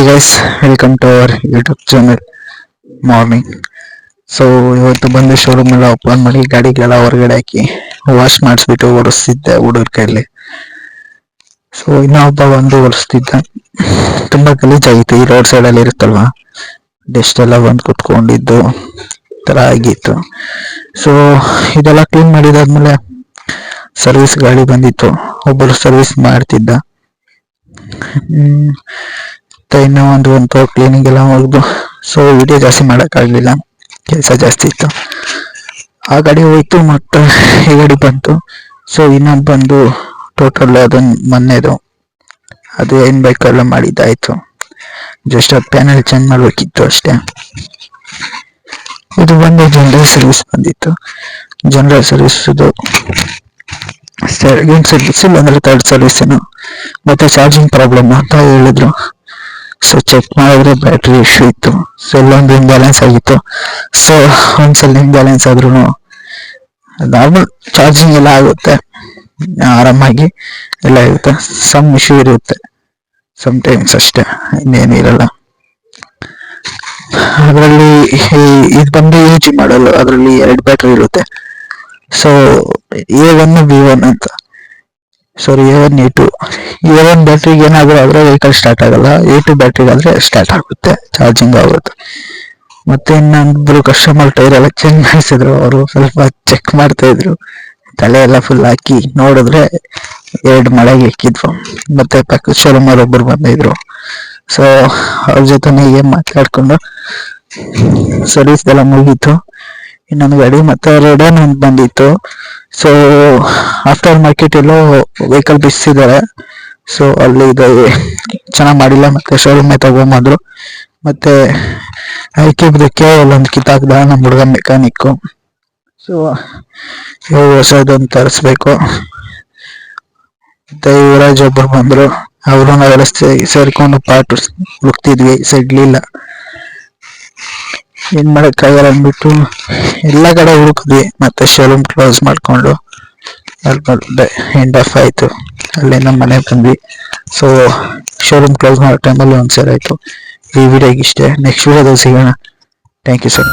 Hi guys welcome to our YouTube channel morning so ಇವತ್ತು ಬಂದು showroom ಎಲ್ಲ open ಮಾಡಿ ಗಾಡಿಗೆಲ್ಲ ಹೊರಗಡೆ ಹಾಕಿ ವಾಶ್ ಮಾಡಿಸ್ಬಿಟ್ಟು ಓಡಿಸ್ತಿದ್ದೆ ಹುಡುಗರ ಕೈಲಿ. ಸೊ ಇನ್ನೊಬ್ಬ ಬಂದು ಓಡಿಸ್ತಿದ್ದ. ತುಂಬಾ ಗಲೀಜಾಗಿತ್ತು, ಈ ರೋಡ್ ಸೈಡ್ ಅಲ್ಲಿ ಇರುತ್ತಲ್ವಾ? ಡಸ್ಟ್ ಎಲ್ಲ ಬಂದು ಕುತ್ಕೊಂಡಿದ್ದು ತರ ಆಗಿತ್ತು. ಸೊ ಇದೆಲ್ಲ ಕ್ಲೀನ್ ಮಾಡಿದಾದ್ಮೇಲೆ ಸರ್ವಿಸ್ ಗಾಡಿ ಬಂದಿತ್ತು. ಒಬ್ಬರು ಸರ್ವಿಸ್ ಮಾಡ್ತಿದ್ದ. ಮತ್ತೆ ಇನ್ನೂ ಒಂದು ಒಂದು ಕ್ಲೀನಿಂಗ್ ಎಲ್ಲ ಮುಗಿದು ಸೊ ವಿಡಿಯೋ ಜಾಸ್ತಿ ಮಾಡೋಕ್ಕಾಗಲಿಲ್ಲ. ಕೆಲಸ ಜಾಸ್ತಿ ಇತ್ತು. ಆ ಗಾಡಿ ಹೋಯ್ತು, ಮತ್ತೆ ಈ ಗಾಡಿ ಬಂತು. ಸೊ ಇನ್ನೊಂದು ಬಂದು ಟೋಟಲ್ ಅದೊಂದು ಮೊನ್ನೆದು. ಅದು ಏನು ಬೇಕೋ ಎಲ್ಲ ಮಾಡಿದ್ದಾಯ್ತು. ಜಸ್ಟ್ ಅದು ಪ್ಯಾನಲ್ ಚೇಂಜ್ ಮಾಡ್ಬೇಕಿತ್ತು ಅಷ್ಟೇ. ಇದು ಬಂದು ಜನರಲ್ ಸರ್ವಿಸ್ ಬಂದಿತ್ತು. ಜನರಲ್ ಸರ್ವಿಸ್ ಇದು ಸೆಕೆಂಡ್ ಸರ್ವಿಸ್ ಇಲ್ಲ ಅಂದ್ರೆ ಥರ್ಡ್ ಸರ್ವಿಸ್ ಮತ್ತೆ ಚಾರ್ಜಿಂಗ್ ಪ್ರಾಬ್ಲಮ್ ಅಂತ ಹೇಳಿದ್ರು. ಸೊ ಚೆಕ್ ಮಾಡಿದ್ರೆ ಬ್ಯಾಟ್ರಿ ಇಶ್ಯೂ ಇತ್ತು. ಸೊ ಇಲ್ಲೊಂದು ಇಂಬ್ಯಾಲೆನ್ಸ್ ಆಗಿತ್ತು. ಸೊ ಒಂದ್ಸಲ ಇಂಬ್ಯಾಲೆನ್ಸ್ ಆದ್ರೂ ನಾರ್ಮಲ್ ಚಾರ್ಜಿಂಗ್ ಎಲ್ಲ ಆಗುತ್ತೆ. ಆರಾಮಾಗಿ ಎಲ್ಲ ಇರುತ್ತೆ. ಸಮ್ ಇಶ್ಯೂ ಇರುತ್ತೆ. ಸಮ್ ಟೈಮ್ಸ್ ಅಷ್ಟೇ. ಇನ್ನೇನು ಇರಲ್ಲ. ಅದರಲ್ಲಿ ಇದು ಬಂದು ಯೂಸ್ ಮಾಡಲ್ಲ ಅದರಲ್ಲಿ ಎರಡು ಬ್ಯಾಟ್ರಿ ಇರುತ್ತೆ. So A one B one ಅಂತ. Sorry A one A two A one ಬ್ಯಾಟ್ರಿಗೆ ಏನಾದರೂ ಆದರೆ ವೆಹಿಕಲ್ ಸ್ಟಾರ್ಟ್ ಆಗಲ್ಲ. ಎ ಟು ಬ್ಯಾಟ್ರಿಗಾದರೆ ಸ್ಟಾರ್ಟ್ ಆಗುತ್ತೆ. ಚಾರ್ಜಿಂಗ್ ಆಗುತ್ತೆ. ಮತ್ತೆ ಇನ್ನೊಬ್ಬರು ಕಸ್ಟಮರ್ ಟೈರ್ ಎಲ್ಲ ಚೇಂಜ್ ಮಾಡಿಸಿದ್ರು. ಅವರು ಸ್ವಲ್ಪ ಚೆಕ್ ಮಾಡ್ತಾ ಇದ್ರು. ತಲೆ ಎಲ್ಲ ಫುಲ್ ಹಾಕಿ ನೋಡಿದ್ರೆ ಎರಡು ಮಳೆಗೆ ಇಕ್ಕಿದ್ವು ಮತ್ತೆ ಪಕ್ಕದ ಶೋರೂಮ್ ಒಬ್ಬರು ಬಂದಿದ್ರು. ಸೊ ಅವ್ರ ಜೊತೆ ಮಾತಾಡ್ಕೊಂಡು ಸರ್ವಿಸ್ ಎಲ್ಲ ಮುಗೀತು. ಇನ್ನೊಂದು ಗಾಡಿ ಮತ್ತೆ ರೆಡನ್ ಒಂದು ಬಂದಿತ್ತು. ಸೊ ಆಫ್ಟರ್ ಮಾರ್ಕೆಟ್ ಎಲ್ಲೋ ವೆಹಿಕಲ್ ಬಿಸಿದಾರೆ ಸೊ ಅಲ್ಲಿ ಇದು ಚೆನ್ನಾಗಿ ಮಾಡಿಲ್ಲ ಮತ್ತೆ ಶೋರೂಮ್ ತಗೊಂಬಂದ್ರು. ಮತ್ತೆ ಐಕ್ಯಬ್ದಕ್ಕೆ ಒಂದು ಕಿತ್ತಾಕ್ದ ನಮ್ಮ ಹುಡುಗ ಮೆಕ್ಯಾನಿಕ್ ಸೊ ಇವಾಗ ಹೊಸದೊಂದು ತರಿಸ್ಬೇಕು. ಮತ್ತೆ ಯುವರಾಜ್ ಒಬ್ರು ಬಂದ್ರು. ಅವರು ನಾವೆಲ್ಲ ಸೇರ್ಕೊಂಡು ಪಾರ್ಟ್ ಹುಡುಕ್ತಿದ್ವಿ. ಸಿಗ್ಲಿಲ್ಲ ಏನ್ ಮಾಡೋಕ್ಕಾಗಲ್ಲ ಅಂದ್ಬಿಟ್ಟು ಎಲ್ಲ ಕಡೆ ಹುಡುಕಿದ್ವಿ. ಮತ್ತೆ ಶೋರೂಮ್ ಕ್ಲೋಸ್ ಮಾಡ್ಕೊಂಡು ಅಲ್ಲಿ ಎಂಡ್ ಆಫ್ ಆಯ್ತು. ನಮ್ಮ ಮನೆ ಬಂದ್ವಿ. ಸೊ ಶೋರೂಮ್ ಕ್ಲೋಸ್ ಮಾಡೋ ಟೈಮಲ್ಲಿ ಒಂದ್ಸರಿ ಆಯ್ತು. ಈ ವಿಡಿಯೋಗೆ ಇಷ್ಟೇ. ನೆಕ್ಸ್ಟ್ ವಿಡಿಯೋದಲ್ಲಿ ಸಿಗೋಣ. Thank you so